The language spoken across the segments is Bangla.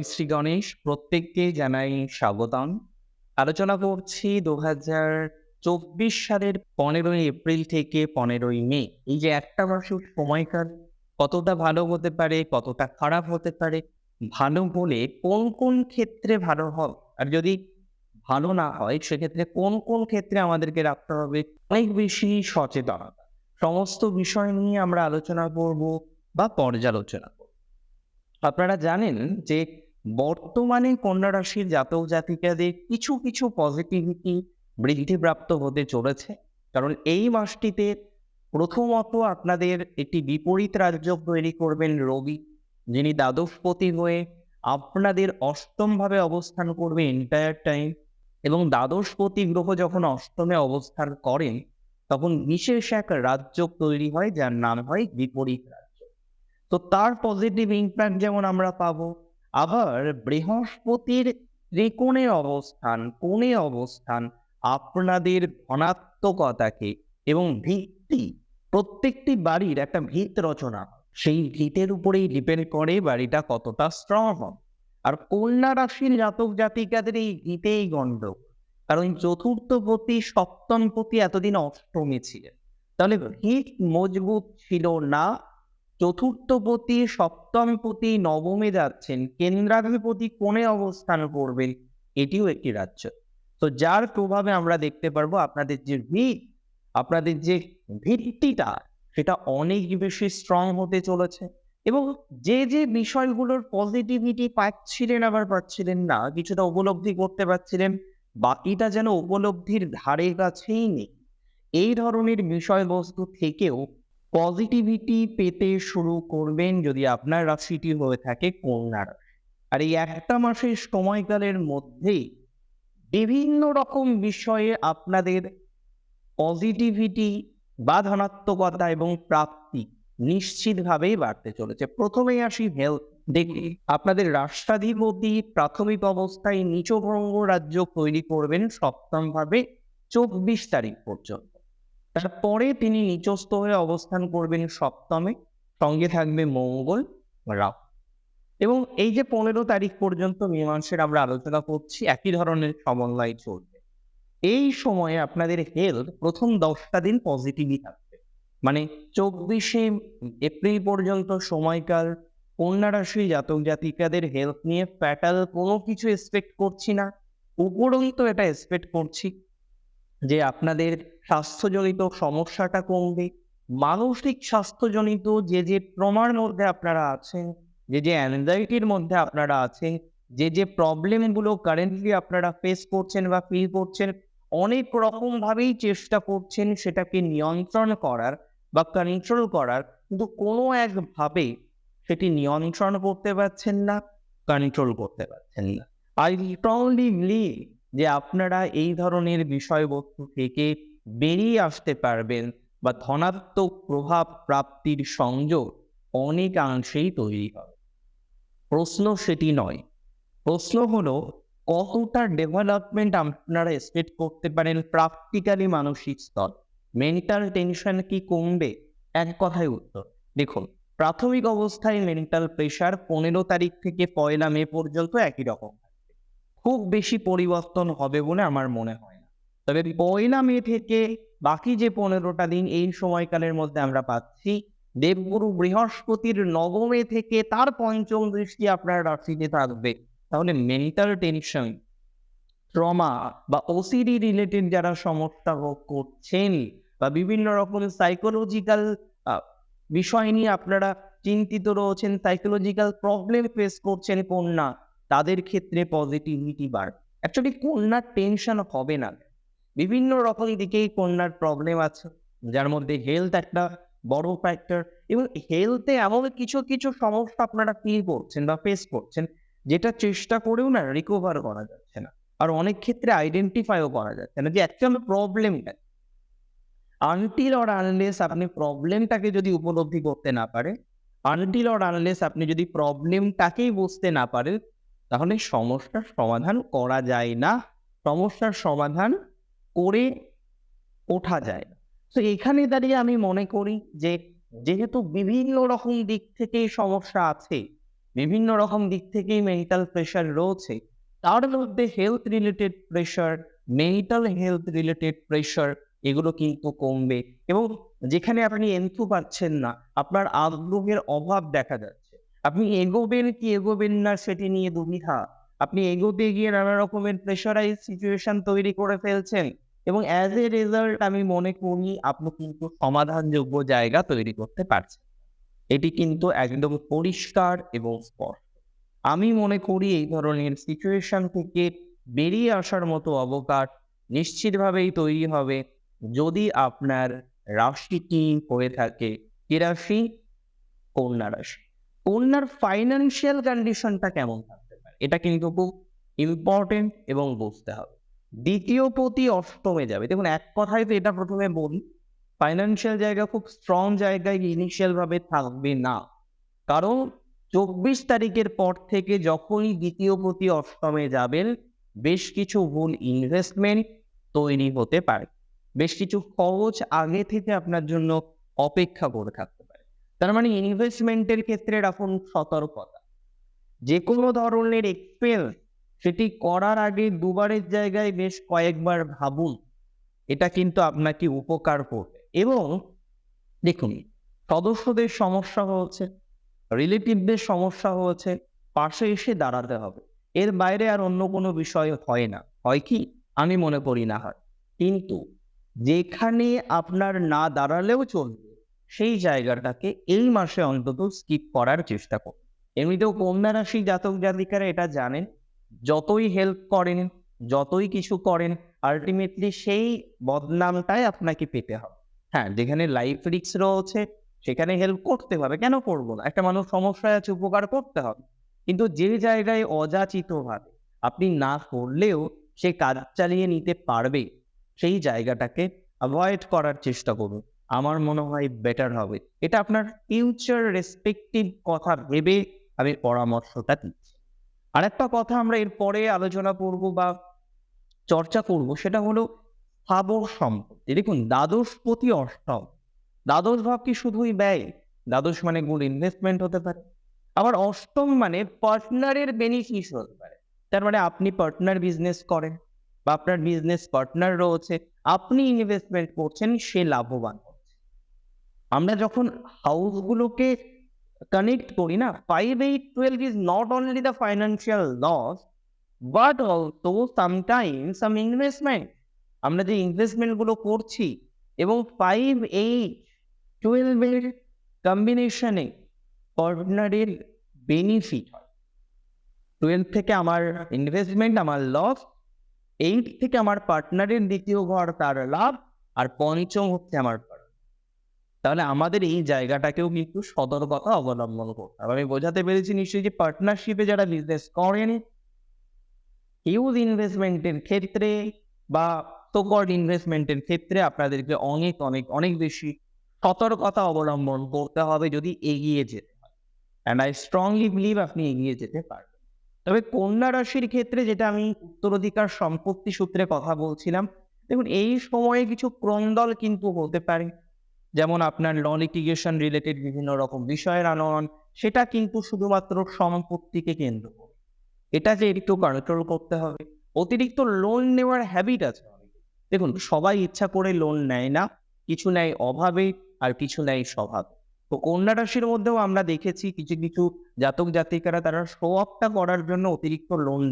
জয় শ্রী গণেশ, প্রত্যেককে জানাই স্বাগতম। আলোচনা করছি দু হাজার চব্বিশ সালের পনেরোই এপ্রিল থেকে পনেরোই মে। এই যে একটা মাসের সময়কাল, কতটা ভালো হতে পারে, কতটা খারাপ হতে পারে, ভালো বলে কোন কোন ক্ষেত্রে ভালো হয়? আর যদি ভালো না হয়, সেক্ষেত্রে কোন কোন ক্ষেত্রে আমাদেরকে রাখতে হবে? অনেক বেশি সচেতনতা সমস্ত বিষয় নিয়ে আমরা আলোচনা করব বা পর্যালোচনা আপনারা জানেন যে বর্তমানে কন্যা রাশির জাতক জাতিকাদের কিছু কিছু পজিটিভিটি বৃদ্ধিপ্রাপ্ত হতে চলেছে। কারণ এই মাসটিতে প্রথমত আপনাদের একটি বিপরীত রাজ্য তৈরি করবেন রবি, যিনি দ্বাদশপতি হয়ে আপনাদের অষ্টমভাবে অবস্থান করবে এন্টায়ার টাইম এবং দ্বাদশপতি গ্রহ যখন অষ্টমে অবস্থান করেন, তখন বিশেষ এক রাজ্য তৈরি হয় যার নাম হয় বিপরীত রাজ্য। তো তার পজিটিভ ইম্প্যাক্ট যেমন আমরা পাবো আবার বৃহস্পতির ত্রিকোণে অবস্থান, কোণে অবস্থান, আপনাদের ধনাত্মকতাকে এবং ভিত্তি, প্রত্যেকটি বাড়ির একটা ভিত রচনা, সেই ভিতের উপরেই ডিপেন্ড করে বাড়িটা কতটা স্ট্রং হয় আর কন্যা রাশির জাতক জাতিকাদের এই ভিতেই গণ্ডগোল কারণ চতুর্থ পতি সপ্তম পতি এতদিন অষ্টমে ছিলেন। তাহলে ভিত মজবুত ছিল না চতুর্থপতি, সপ্তমপতি, নবমে যাচ্ছেন। কেন্দ্রাধিপতি কোণে অবস্থান করবেন? এটিও একটি রাজ্য। তো যার প্রভাবে আমরা দেখতে পারব আপনাদের যে ভিত, আপনাদের যে ভিত্তিটা, সেটা অনেক বেশি স্ট্রং হতে চলেছে। এবং যে যে বিষয়গুলোর পজিটিভিটি পাচ্ছিলেন আবার পাচ্ছিলেন না, কিছুটা উপলব্ধি করতে পারছিলেন, বাকিটা যেন উপলব্ধির ধারে কাছেই নেই। এই ধরনের বিষয়বস্তু থেকেও পজিটিভিটি পেতে শুরু করবেন যদি আপনার রাশিটি হয়ে থাকে কন্যা আর এই একটা মাসের সময়কালের মধ্যেই বিভিন্ন রকম বিষয়ে আপনাদের পজিটিভিটি বা ধনাত্মকতা এবং প্রাপ্তি নিশ্চিতভাবেই বাড়তে চলেছে। প্রথমেই আসি হেলথ দেখি, আপনাদের রাষ্ট্রাধিপতি প্রাথমিক অবস্থায় নিচভঙ্গ রাজ্য তৈরি করবেন সপ্তম ভাবে চব্বিশ তারিখ পর্যন্ত। তারপরে তিনি নিচস্থ হয়ে অবস্থান করবেন সপ্তমে। সঙ্গে থাকবে মঙ্গল রাহু। এবং এই যে পনেরো তারিখ পর্যন্ত মে মাসের আমরা আলোচনা করছি, একই ধরনের সমন্বয় চলবে। এই সময়ে আপনাদের হেলথ প্রথম দশটা দিন পজিটিভই থাকবে। মানে চব্বিশে এপ্রিল পর্যন্ত সময়কাল, কন্যা রাশি জাতক জাতিকাদের হেলথ নিয়ে ফ্যাটাল কোনো কিছু এক্সপেক্ট করছি না। উপরন্তু এটা এক্সপেক্ট করছি। যে আপনাদের স্বাস্থ্যজনিত সমস্যাটা কমবে, মানসিক স্বাস্থ্যজনিত যে যে ট্রমার মধ্যে আপনারা আছেন, যে যে অ্যাংজাইটির মধ্যে আপনারা আছেন, যে যে প্রবলেমগুলো কারেন্টলি আপনারা ফেস করছেন বা ফিল করছেন, অনেক রকমভাবেই চেষ্টা করছেন সেটাকে নিয়ন্ত্রণ করার বা কন্ট্রোল করার, কিন্তু কোনো একভাবে সেটি নিয়ন্ত্রণ করতে পারছেন না কন্ট্রোল করতে পারছেন না। আই স্ট্রংলি বিলিভ যে আপনারা এই ধরনের বিষয়বস্তু থেকে বেরিয়ে আসতে পারবেন বা ধনাত্মক প্রভাব প্রাপ্তির সংযোগ অনেকাংশেই তৈরি হবে প্রশ্ন সেটি নয়। প্রশ্ন হলো, কতটা ডেভেলপমেন্ট আপনারা এক্সপেক্ট করতে পারেন প্র্যাকটিক্যালি মানসিক স্তর? মেন্টাল টেনশন কি কমবে? এক কথায় উত্তর। দেখুন, প্রাথমিক অবস্থায় মেন্টাল প্রেশার পনেরো তারিখ থেকে পয়লা মে পর্যন্ত একই রকম। খুব বেশি পরিবর্তন হবে বলে আমার মনে হয় না। তবে পয়লা মে থেকে বাকি যে পনেরোটা দিন এই সময়কালের মধ্যে আমরা পাচ্ছি, দেবগুরু বৃহস্পতির নবমে থেকে তার পঞ্চম দৃষ্টি আপনার রাশিতে থাকবে। তাহলে মেন্টাল টেনশন ট্রমা বা ওসিডি রিলেটেড যারা সমস্যা ভোগ করছেন বা বিভিন্ন রকম সাইকোলজিক্যাল বিষয় নিয়ে আপনারা চিন্তিত রয়েছেন সাইকোলজিক্যাল প্রবলেম ফেস করছেন কন্যা তাদের ক্ষেত্রে পজিটিভিটি বাড়বে অ্যাকচুয়ালি কন্যার টেনশন হবে না। বিভিন্ন রকম দিকেই কন্যার প্রবলেম আছে, যার মধ্যে হেলথ একটা বড় ফ্যাক্টর এবং হেলথে এমন কিছু কিছু সমস্যা আপনারা ফিল করছেন বা ফেস করছেন, যেটা চেষ্টা করেও না রিকভার করা যাচ্ছে না। আর অনেক ক্ষেত্রে আইডেন্টিফাইও করা যাচ্ছে না, যে অ্যাকচুয়াল প্রবলেমটা আনটিল অর আনলেস আপনি প্রবলেমটাকে যদি উপলব্ধি করতে না পারেন আনটিল অর আনলেস আপনি যদি প্রবলেমটাকেই বুঝতে না পারেন তাহলে সমস্যার সমাধান করা যায় না। সমস্যার সমাধান করে ওঠা যায়। তো এখানে দাঁড়িয়ে আমি মনে করি যে, যেহেতু বিভিন্ন রকম দিক থেকে সমস্যা আছে, বিভিন্ন রকম দিক থেকেই মেন্টাল প্রেশার রয়েছে, তার মধ্যে health related pressure mental health related pressure এগুলো কিন্তু কমবে। এবং যেখানে আপনি এন্থু পাচ্ছেন না, আপনার আগ্রহের অভাব দেখা যাচ্ছে। আপনি এগোবেন কি এগোবেন না সেটি নিয়ে দুবিধা। আপনি এগোতে গিয়ে নানা রকমের প্রেশারাইজ সিচুয়েশন তৈরি করে ফেলছেন এবং অ্যাজ এ রেজাল্ট আমি মনে করি আপনি কিন্তু সমাধানযোগ্য জায়গা তৈরি করতে পারছেন। এটি কিন্তু একদম পরিষ্কার এবং স্পষ্ট। আমি মনে করি এই ধরনের সিচুয়েশন থেকে বেরিয়ে আসার মতো অবকাশ নিশ্চিতভাবেই তৈরি হবে যদি আপনার রাশিটি হয়ে থাকে কি রাশি কন্যা রাশি। কন্যার ফাইন্যান্সিয়াল কন্ডিশনটা কেমন থাকতে পারে? এটা কিন্তু খুব ইম্পর্টেন্ট এবং বুঝতে হবে। দ্বিতীয় পতি অষ্টমে যাবে। দেখুন, এক কথায় তো এটা প্রথমে বলি ফাইন্যান্সিয়াল জায়গা খুব স্ট্রং জায়গায় ইনিশিয়ালভাবে থাকবে না। কারণ চব্বিশ তারিখের পর থেকে যখনই দ্বিতীয় পতি অষ্টমে যাবেন, বেশ কিছু ভুল ইনভেস্টমেন্ট তৈরি হতে পারে। বেশ কিছু খরচ আগে থেকে আপনার জন্য অপেক্ষা করে পারে তার মানে ইনভেস্টমেন্টের ক্ষেত্রে রাখুন সতর্কতা। যে কোনো ধরনের এক্সপেন্স সেটি করার আগে দুবারের জায়গায় বেশ কয়েকবার ভাবুন, এটা কিন্তু আপনাকে উপকার করবে। এবং দেখুন, সদস্যদের সমস্যা হচ্ছে রিলেটিভদের সমস্যা হচ্ছে, পাশে এসে দাঁড়াতে হবে। এর বাইরে আর অন্য কোনো বিষয় হয় না। হয় কি? আমি মনে করি না হয়। কিন্তু যেখানে আপনার না দাঁড়ালেও চলবে সেই জায়গাটাকে এই মাসে অন্তত স্কিপ করার চেষ্টা করুন এমনিতেও কন্যা রাশি জাতক জাতিকারা এটা জানেন, যতই হেল্প করেন, যতই কিছু করেন আলটিমেটলি সেই বদনামটাই আপনাকে পেতে হবে। হ্যাঁ যেখানে লাইফ রিক্স রয়েছে, সেখানে হেল্প করতে হবে। কেন করব না? একটা মানুষ সমস্যায় আছে, উপকার করতে হবে। কিন্তু যে জায়গায় অযাচিতভাবে আপনি না করলেও সে কাজ চালিয়ে নিতে পারবে, সেই জায়গাটাকে অ্যাভয়েড করার চেষ্টা করুন। আমার মনে হয় বেটার হবে। এটা আপনার ফিউচার রেসপেক্টিভ কথা ভেবে আমি পরামর্শটা দিচ্ছি। আরেকটা কথা আমরা এরপরে আলোচনা করব বা চর্চা করব, সেটা হলো স্থাবর সম্পত্তি। দেখুন, দ্বাদশ প্রতি অষ্টম। দ্বাদশ ভাব কি শুধুই ব্যয়? দ্বাদশ মানে গুড ইনভেস্টমেন্ট হতে পারে। আবার অষ্টম মানে পার্টনারের বেনিফিস হতে পারে। তার মানে আপনি পার্টনার বিজনেস করেন বা আপনার বিজনেস পার্টনার রয়েছে, আপনি ইনভেস্টমেন্ট করছেন, সে লাভবান আমরা যখন হাউসগুলোকে কানেক্ট করি না five eight twelve is not only the financial loss but also sometime some investment আমরা যে ইনভেস্টমেন্টগুলো করছি এবং ফাইভ এইট টুয়েলভের কম্বিনেশনে পার্টনারের বেনিফিট হয় টুয়েলভ থেকে আমার ইনভেস্টমেন্ট আমার লস এইট থেকে আমার পার্টনারের দ্বিতীয় ঘর তার লাভ, আর পঞ্চম হচ্ছে আমার। তাহলে আমাদের এই জায়গাটাকেও কিন্তু সতর্কতা অবলম্বন করতে হবে। আমি বোঝাতে পেরেছি নিশ্চয়ই যে পার্টনারশিপে যারা বিজনেস করেন হিউজ ইনভেস্টমেন্টের ক্ষেত্রে বা সোকর্ড ইনভেস্টমেন্টের ক্ষেত্রে আপনাদেরকে অনেক অনেক অনেক বেশি সতর্কতা অবলম্বন করতে হবে যদি এগিয়ে যেতে হয়। অ্যান্ড আই স্ট্রংলি বিলিভ আপনি এগিয়ে যেতে পারবেন। তবে কন্যা রাশির ক্ষেত্রে যেটা আমি উত্তরাধিকার সম্পত্তি সূত্রে কথা বলছিলাম, দেখুন এই সময়ে কিছু ক্রন্দল কিন্তু হতে পারে। যেমন আপনার ল লিটিগেশন রিলেটেড বিভিন্ন রকম বিষয়ের আনয়ন, সেটা কিন্তু শুধুমাত্র সম্পত্তিকে কেন্দ্র করে। এটা যে একটু কন্ট্রোল করতে হবে। অতিরিক্ত লোন নেওয়ার হ্যাবিট আছে দেখুন, সবাই ইচ্ছা করে লোন নেয় না, কিছু নেয় অভাবে আর কিছু নেয় স্বভাবে। তো কন্যা রাশির মধ্যেও আমরা দেখেছি কিছু কিছু জাতক জাতিকারা তারা শো অফটা করার জন্য অতিরিক্ত লোন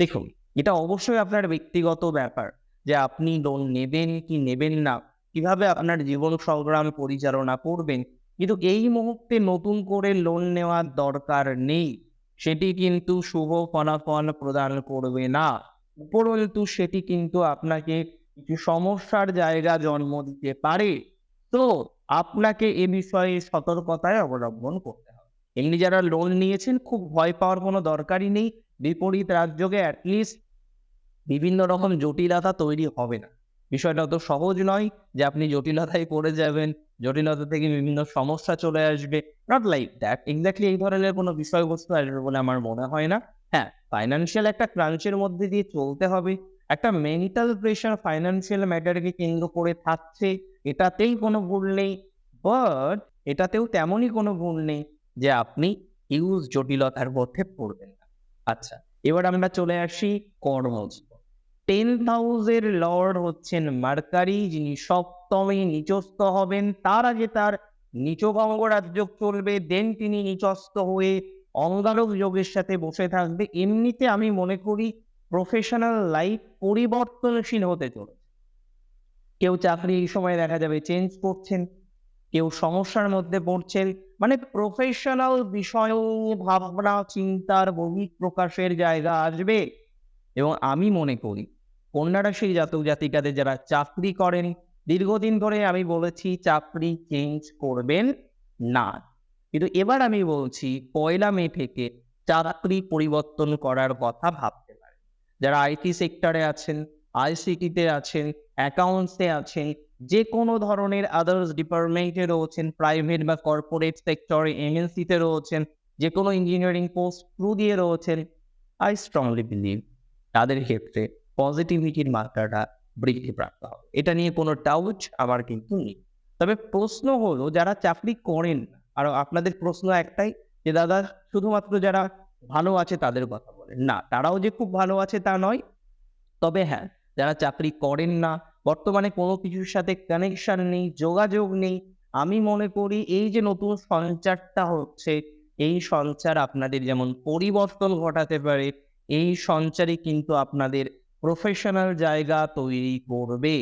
দেখুন, এটা অবশ্যই আপনার ব্যক্তিগত ব্যাপার যে আপনি লোন নেবেন কি নেবেন না। কীভাবে আপনার জীবন সংগ্রাম পরিচালনা করবেন? কিন্তু এই মুহূর্তে নতুন করে লোন নেওয়ার দরকার নেই। সেটি কিন্তু শুভ ফলাফল প্রদান করবে না। উপরন্তু সেটি কিন্তু আপনাকে কিছু সমস্যার জায়গা জন্ম দিতে পারে। তো আপনাকে এ বিষয়ে সতর্কতায় অবলম্বন করতে হবে। এমনি যারা লোন নিয়েছেন, খুব ভয় পাওয়ার কোনো দরকারই নেই। বিপরীত রাজ্যকে অ্যাটলিস্ট বিভিন্ন রকম জটিলতা তৈরি হবে না। বিষয়টা অত সহজ নয় যে আপনি জটিলতায় পড়ে যাবেন, জটিলতা থেকে বিভিন্ন সমস্যা চলে আসবে। নট লাইক দ্যাট এক্স্যাক্টলি এই ধরনের কোনো বিষয়বস্তু আসবে বলে আমার মনে হয় না। হ্যাঁ ফাইন্যান্সিয়াল একটা ক্রাঞ্চের মধ্যে দিয়ে চলতে হবে। একটা মেন্টাল প্রেশার ফাইন্যান্সিয়াল ম্যাটারকে কেন্দ্র করে থাকছে, এটাতেই কোনো ভুল নেই। বাট এটাতেও তেমনই কোনো ভুল নেই যে আপনি ইউজ জটিলতার মধ্যে পড়বেন না। আচ্ছা এবার আমরা চলে আসি কর্মজীবন টেন হাউসের লর্ড হচ্ছেন মার্কারি, যিনি সপ্তমে নিচস্থ হবেন। তার আগে তার নিচভঙ্গ রাজ্য চলবে দেন তিনি নিচস্থ হয়ে অঙ্গারক যোগের সাথে বসে থাকবে। এমনিতে আমি মনে করি প্রফেশনাল লাইফ পরিবর্তনশীল হতে চলেছে। কেউ চাকরি এই সময় দেখা যাবে চেঞ্জ করছেন, কেউ সমস্যার মধ্যে পড়ছেন। মানে প্রফেশনাল বিষয় ভাবনা, চিন্তার বহিঃ প্রকাশের জায়গা আসবে। এবং আমি মনে করি কন্যা রাশির জাতক জাতিকাদের যারা চাকরি করেন, দীর্ঘদিন ধরে আমি বলেছি চাকরি চেঞ্জ করবেন না। কিন্তু এবার আমি বলছি, পয়লা মে থেকে চাকরি পরিবর্তন করার কথা ভাবতে পারেন। যারা আইটি সেক্টরে আছেন আইসিটিতে আছেন অ্যাকাউন্টসে আছেন যে কোনো ধরনের আদার্স ডিপার্টমেন্টে রয়েছেন প্রাইভেট বা কর্পোরেট সেক্টরে এমএনসিতে রয়েছেন যে কোনো ইঞ্জিনিয়ারিং পোস্ট থ্রু দিয়ে রয়েছেন আই স্ট্রংলি বিলিভ তাদের ক্ষেত্রে পজিটিভিটির মাত্রাটা বৃদ্ধিপ্রাপ্ত হবে। এটা নিয়ে কোনো ডাউট আমার কিন্তু নেই। তবে প্রশ্ন হলো, যারা চাকরি করেন, আর আপনাদের প্রশ্ন একটাই যে, দাদা, শুধুমাত্র যারা ভালো আছে তাদের কথা বলেন। না, তারাও যে খুব ভালো আছে তা নয়। তবে হ্যাঁ যারা চাকরি করেন না, বর্তমানে কোনো কিছুর সাথে কানেকশন নেই, যোগাযোগ নেই, আমি মনে করি এই যে নতুন সঞ্চারটা হচ্ছে, এই সঞ্চার আপনাদের যেমন পরিবর্তন ঘটাতে পারে, এই সঞ্চারই কিন্তু আপনাদের প্রফেশনাল জায়গা তৈরি করবে।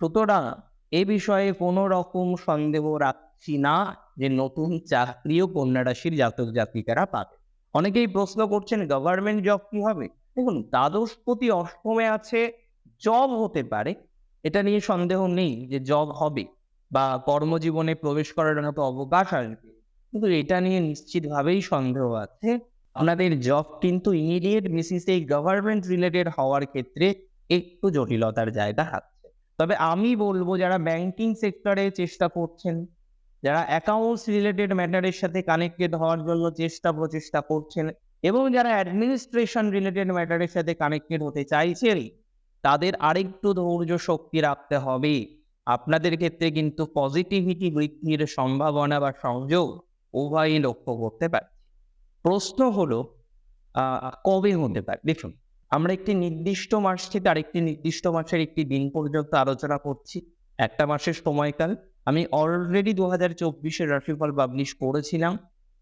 সুতরাং এ বিষয়ে কোনো রকম সন্দেহ রাখছি না যে নতুন চাকরিও কন্যা রাশির জাতক জাতিকারা পাবে। অনেকেই প্রশ্ন করছেন গভর্নমেন্ট জব কি হবে দেখুন দ্বাদশপতি অষ্টমে আছে জব হতে পারে। এটা নিয়ে সন্দেহ নেই যে জব হবে বা কর্মজীবনে প্রবেশ করার মতো অবকাশ আসবে। কিন্তু এটা নিয়ে নিশ্চিতভাবেই সন্দেহ আছে। আপনাদের জব কিন্তু ইমিডিয়েট বেসিসে গভর্নমেন্ট রিলেটেড হওয়ার ক্ষেত্রে একটু জটিলতার জায়গা থাকছে। তবে আমি বলব, যারা ব্যাংকিং সেক্টরে চেষ্টা করছেন, যারা অ্যাকাউন্টস রিলেটেড ম্যাটারের সাথে কানেক্টেড হওয়ার জন্য চেষ্টা প্রচেষ্টা করছেন এবং যারা অ্যাডমিনিস্ট্রেশন রিলেটেড ম্যাটারের সাথে কানেক্টেড হতে চাইছেন, তাদের আরেকটু ধৈর্য শক্তি রাখতে হবে। আপনাদের ক্ষেত্রে কিন্তু পজিটিভিটি বৃদ্ধির সম্ভাবনা বা সংযোগ উভয়ই লক্ষ্য করতে পারে। প্রশ্ন হলো কবে হতে পারে? দেখুন, আমরা একটি নির্দিষ্ট মাস থেকে আরেকটি নির্দিষ্ট মাসের একটি দিন পর্যন্ত আলোচনা করছি। একটা মাসের সময়কাল। আমি অলরেডি দু হাজার চব্বিশের রাশিফল পাবলিশ করেছিলাম।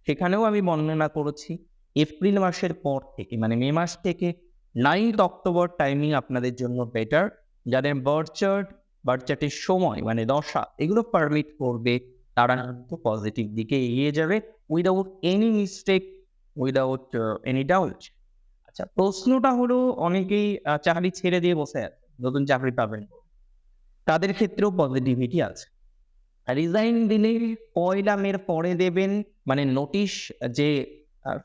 সেখানেও আমি বর্ণনা করেছি, এপ্রিল মাসের পর থেকে মানে মে মাস থেকে নাইন্থ অক্টোবর টাইমিং আপনাদের জন্য বেটার যাদের বার্থ চার্ট বার্থ চার্টের সময় মানে দশা, এগুলো পারমিট করবে, তারা পজিটিভ দিকে এগিয়ে যাবে without any mistake without any doubt আচ্ছা প্রশ্নটা হলো অনেকেই চাকরি ছেড়ে দিয়ে বসে আছে, নতুন চাকরি পাবেন। তাদের ক্ষেত্রেও পজিটিভিটি আছে। রিজাইন দিলে পয়লা মের পরে দেবেন মানে নোটিশ যে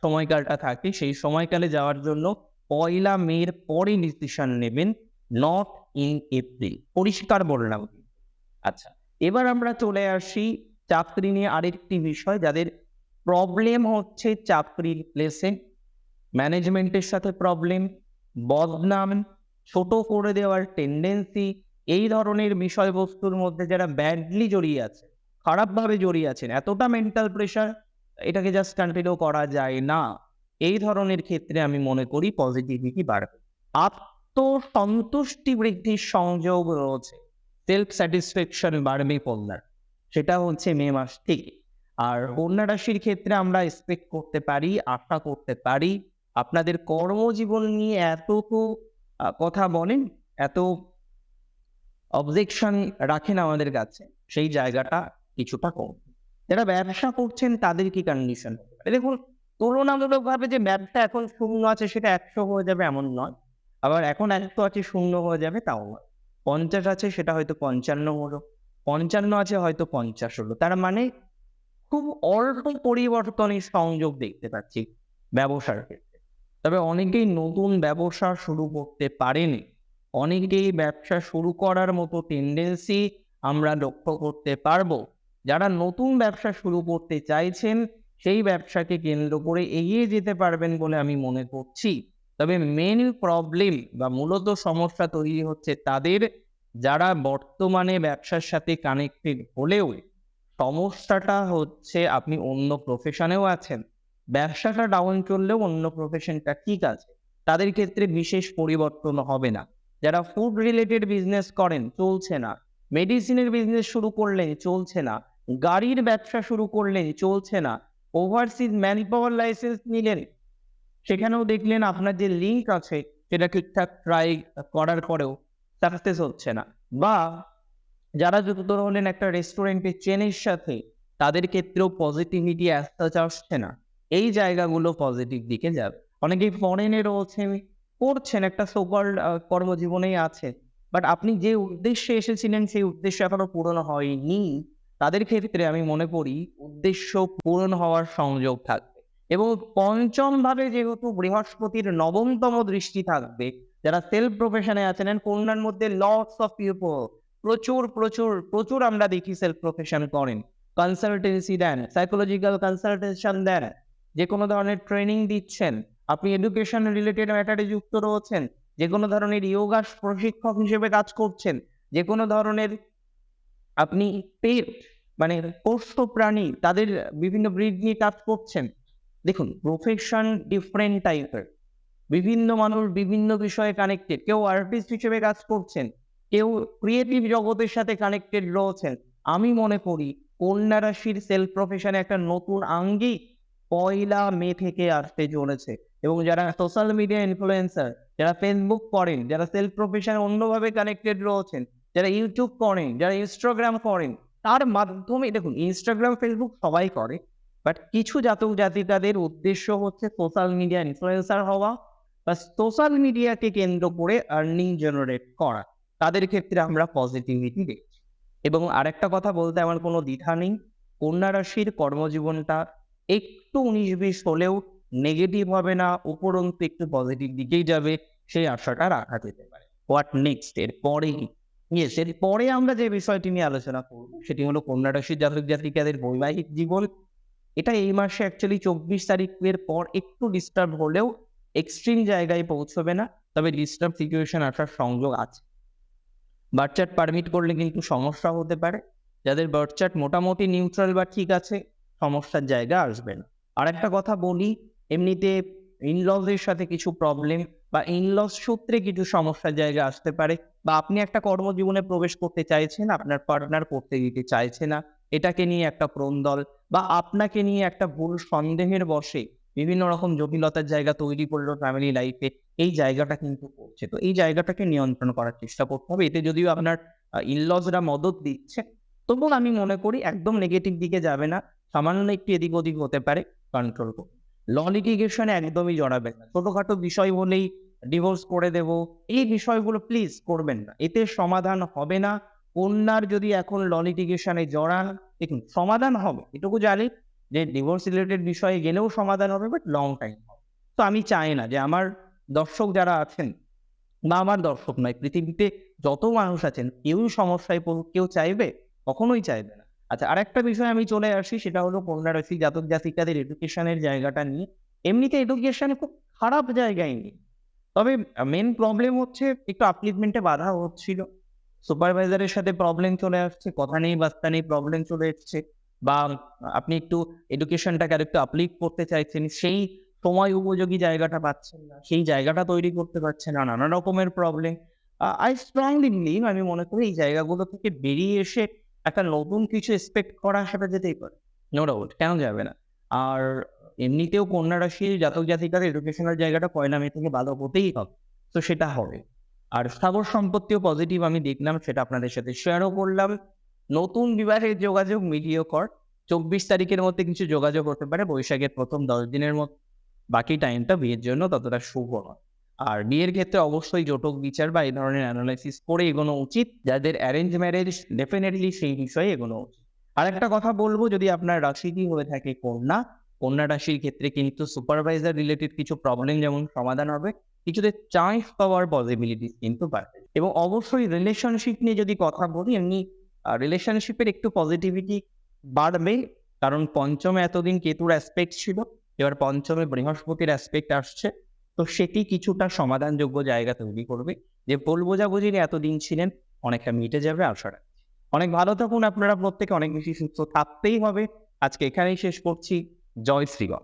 সময়কালটা থাকে, সেই সময়কালে যাওয়ার জন্য পয়লা মের পরে ডিসিশন নেবেন নট ইন এপ্রিল পরিষ্কার বললাম। আচ্ছা এবার আমরা চলে আসি চাকরি নিয়ে আরেকটি বিষয়, যাদের প্রবলেম হচ্ছে চাকরির প্লেসে ম্যানেজমেন্টের সাথে প্রবলেম বদনাম, ছোট করে দেওয়ার টেন্ডেন্সি এই ধরনের বিষয়বস্তুর মধ্যে যারা ব্যাডলি জড়িয়ে আছে, খারাপভাবে জড়িয়ে আছেন, এতটা মেন্টাল প্রেশার এটাকে জাস্ট কন্টিনিউ করা যায় না। এই ধরনের ক্ষেত্রে আমি মনে করি পজিটিভিটি বাড়বে। আত্মসন্তুষ্টি বৃদ্ধির সংযোগ রয়েছে। সেলফ স্যাটিসফ্যাকশন বাড়বে কন্যার সেটা হচ্ছে মে মাস থেকে। আর কন্যা রাশির ক্ষেত্রে আমরা এক্সপেক্ট করতে পারি, আশা করতে পারি। আপনাদের কর্মজীবন নিয়ে এত তো কথা বলেন, এত অবজেকশন রাখেন আমাদের কাছে, সেই জায়গাটা কিছুটা কম। যারা ব্যবসা করছেন, তাদের কি কন্ডিশন দেখুন, তুলনামূলকভাবে যে ব্যবসা এখন শূন্য আছে, সেটা একশো হয়ে যাবে এমন নয়। আবার এখন একশো আছে, শূন্য হয়ে যাবে, তাও নয়। পঞ্চাশ আছে, সেটা হয়তো পঞ্চান্ন হলো। পঞ্চান্ন আছে, হয়তো পঞ্চাশ হলো। তার মানে খুব অল্প পরিবর্তনের সংযোগ দেখতে পাচ্ছি ব্যবসার ক্ষেত্রে। তবে অনেকেই নতুন ব্যবসা শুরু করতে পারেনি। অনেকেই ব্যবসা শুরু করার মতো টেন্ডেন্সি আমরা লক্ষ্য করতে পারব। যারা নতুন ব্যবসা শুরু করতে চাইছেন, সেই ব্যবসাকে কেন্দ্র করে এগিয়ে যেতে পারবেন বলে আমি মনে করছি। তবে মেন প্রবলেম বা মূলত সমস্যা তৈরি হচ্ছে তাদের যারা বর্তমানে ব্যবসার সাথে কানেক্টেড হলেও সমস্যাটা হচ্ছে আপনি অন্য প্রফেশনেও আছেন। ব্যবসাটা ডাউন চললেও অন্য প্রফেশনটা ঠিক আছে। তাদের ক্ষেত্রে বিশেষ পরিবর্তন হবে না। যারা ফুড রিলেটেড বিজনেস করেন, চলছে না। মেডিসিনের বিজনেস শুরু করলেন, চলছে না। গাড়ির ব্যবসা শুরু করলেন, চলছে না। ওভারসিজ ম্যান পাওয়ার লাইসেন্স নিলেন, সেখানেও দেখলেন আপনার যে লিঙ্ক আছে, সেটা ঠিকঠাক ট্রাই করার পরেও সাকসেস হচ্ছে না। বা যারা যুক্ত হলেন একটা রেস্টুরেন্টের চেনের সাথে, তাদের ক্ষেত্রেও পজিটিভিটি আসতে আসছে না। এই জায়গাগুলো পজিটিভ দিকে যাবে। অনেকেই ফরেনে রয়েছে করছেন একটা সোকাল কর্মজীবনেই আছে। বাট আপনি যে উদ্দেশ্যে এসেছিলেন, সেই উদ্দেশ্য এখনও পূরণ হয়নি। তাদের ক্ষেত্রে আমি মনে করি, উদ্দেশ্য পূরণ হওয়ার সংযোগ থাকবে। এবং পঞ্চম ভাবে যেহেতু বৃহস্পতির নবমতম দৃষ্টি থাকবে, যারা সেলফ প্রফেশনে আছেন কন্যার মধ্যে লস অফ পিপল প্রচুর প্রচুর প্রচুর আমরা দেখি সেলফ প্রফেশন করেন। কনসালটেন্সি দেন সাইকোলজিক্যাল কনসালটেশন দেন, যে কোনো ধরনের ট্রেনিং দিচ্ছেন, আপনি এডুকেশন রিলেটেড ম্যাটারে যুক্ত রয়েছেন, যে কোনো ধরনের ইয়োগা প্রশিক্ষক হিসেবে কাজ করছেন, যে কোনো ধরনের আপনি পেট মানে পোষ্য প্রাণী, তাদের বিভিন্ন ব্রিড নিয়ে কাজ করছেন। দেখুন প্রফেশন ডিফারেন্ট টাইপের বিভিন্ন মানুষ বিভিন্ন বিষয়ে কানেক্টেড কেউ আর্টিস্ট হিসেবে কাজ করছেন কেউ ক্রিয়েটিভ জগতের সাথে কানেক্টেড রয়েছেন। আমি মনে করি, কন্যা রাশির সেলফ প্রফেশনে একটা নতুন আঙ্গিক পয়লা মে থেকে আসতে চলেছে। এবং যারা সোশ্যাল মিডিয়া ইনফ্লুয়েন্সার যারা ফেসবুক করেন, যারা সেলফ প্রফেশনে অন্যভাবে কানেক্টেড রয়েছেন, যারা ইউটিউব করেন, যারা ইনস্টাগ্রাম করেন, তার মাধ্যমে, দেখুন ইনস্টাগ্রাম ফেসবুক সবাই করে বাট কিছু জাতক জাতিকাদের উদ্দেশ্য হচ্ছে সোশ্যাল মিডিয়া ইনফ্লুয়েন্সার হওয়া বা সোশ্যাল মিডিয়াকে কেন্দ্র করে আর্নিং জেনারেট করা। তাদের ক্ষেত্রে আমরা পজিটিভিটি দেখছি। এবং আরেকটা কথা বলতে আমার কোনো দ্বিধা নেই, কন্যা রাশির কর্মজীবনটা একটু উনিশ বিশ হলেও নেগেটিভ হবে না, উপরন্তু একটু পজিটিভ দিকেই যাবে, সেই আশাটা রাখা যেতে পারে। হোয়াট নেক্সট এর পরে ইয়েস এর পরে আমরা যে বিষয়টি নিয়ে আলোচনা করব, সেটি হলো কন্যা রাশির জাতক জাতিকাদের বৈবাহিক জীবন। এটা এই মাসে অ্যাকচুয়ালি চব্বিশ তারিখের পর একটু ডিস্টার্ব হলেও এক্সট্রিম জায়গায় পৌঁছবে না, তবে ডিস্টার্ব সিচুয়েশন আসার সংযোগ আছে। বার্থ চার্ট পারমিট করলে কিন্তু সমস্যা হতে পারে। যাদের বার্থ চার্ট মোটামুটি নিউট্রাল বা ঠিক আছে সমস্যার জায়গা আসবে না। আর একটা কথা বলি এমনিতে ইনলজের সাথে কিছু প্রবলেম বা ইনলস সূত্রে কিছু সমস্যার জায়গা আসতে পারে বা আপনি একটা কর্মজীবনে প্রবেশ করতে চাইছেন আপনার পার্টনার করতে দিতে চাইছে না এটাকে নিয়ে একটা প্রন্দল বা আপনাকে নিয়ে একটা ভুল সন্দেহের বসে বিভিন্ন রকম জটিলতার জায়গা তৈরি করল ফ্যামিলি লাইফে এই জায়গাটা কিন্তু করছে। তো এই জায়গাটাকে নিয়ন্ত্রণ করার চেষ্টা করতে হবে। এতে যদিও আপনার ইনলজরা মদত দিচ্ছে, তবুও আমি মনে করি একদম নেগেটিভ দিকে যাবে না। সামান্য একটু এদিক ওদিক হতে পারে কন্ট্রোল করুন। ল লিটিগেশনে একদমই জড়াবেন না। ছোটখাটো বিষয় বলেই ডিভোর্স করে দেব, এই বিষয়গুলো প্লিজ করবেন না। এতে সমাধান হবে না। কন্যার যদি এখন ল লিটিগেশনে জড়ান, দেখুন, সমাধান হবে, এটুকু জানি। যে ডিভোর্স রিলেটেড বিষয়ে গেলেও সমাধান হবে বাট লং টাইম তো আমি চাই না যে আমার দর্শক যারা আছেন বা আমার দর্শক নয়, পৃথিবীতে যত মানুষ আছেন, কেউই সমস্যায় পড়ুক, কেউ চাইবে? কখনোই চাইবে না। আচ্ছা আর একটা বিষয় আমি চলে আসি, সেটা হলো কন্যা রাশি জাতক জাতিকাদের এডুকেশনের জায়গাটা নিয়ে। এমনিতে এডুকেশন খুব খারাপ জায়গায় নেই। তবে মেন প্রবলেম হচ্ছে, একটু আপলিটমেন্টে বাধা হচ্ছিল। সুপারভাইজারের সাথে প্রবলেম চলে আসছে, কথা নেই বাস্তা নেই প্রবলেম চলে এসছে। বা আপনি একটু এডুকেশনটাকে আর একটু আপলিট করতে চাইছেন, সেই সময় উপযোগী জায়গাটা পাচ্ছেন না, সেই জায়গাটা তৈরি করতে পারছেন না, নানা রকমের প্রবলেম আই স্ট্রংলি বিলিভ আমি মনে করি এই জায়গাগুলো থেকে বেরিয়ে এসে একটা নতুন কিছু এক্সপেক্ট করা সেটা যেতেই পারে নো ডাউট কেন যাবে না? আর এমনিতেও কন্যা রাশির জাতক জাতিকার এডুকেশনাল জায়গাটা পয়লা মে থেকে ভালো হতেই হবে, তো সেটা হবে। আর স্থাবর সম্পত্তিও পজিটিভ আমি দেখলাম, সেটা আপনাদের সাথে শেয়ারও করলাম। নতুন বিবাহের যোগাযোগ মিডিয় কর। চব্বিশ তারিখের মধ্যে কিছু যোগাযোগ হতে পারে, বৈশাখের প্রথম দশ দিনের মধ্যে। বাকি টাইমটা বিয়ের জন্য ততটা শুভ নয়। আর বিয়ের ক্ষেত্রে অবশ্যই জটক বিচার বা এই ধরনের অ্যানালাইসিস করে এগোনো উচিত। যাদের অ্যারেঞ্জ ম্যারেজ ডেফিনেটলি সেই বিষয়ে এগোনো উচিত। আর একটা কথা বলব, যদি আপনার রাশিটি হয়ে থাকে কন্যা কন্যা রাশির ক্ষেত্রে কিন্তু সুপারভাইজার রিলেটেড কিছু প্রবলেম যেমন সমাধান হবে, কিছুতে চান্স পাওয়ার পসিবিলিটি কিন্তু বাড়বে। এবং অবশ্যই রিলেশনশিপ নিয়ে যদি কথা বলি এমনি রিলেশনশিপের একটু পজিটিভিটি বাড়বে। কারণ পঞ্চমে এতদিন কেতুর অ্যাসপেক্ট ছিল, এবার পঞ্চমে বৃহস্পতির অ্যাসপেক্ট আসছে। তো সেটি কিছুটা সমাধানযোগ্য জায়গা তৈরি করবে। যে ভুল বোঝাবুঝি নিয়ে এতদিন ছিলেন, অনেকটা মিটে যাবে আশা অনেক ভালো থাকুন আপনারা প্রত্যেকে, অনেক বেশি সুস্থ থাকতেই হবে। আজকে এখানেই শেষ করছি। জয় শ্রীগণ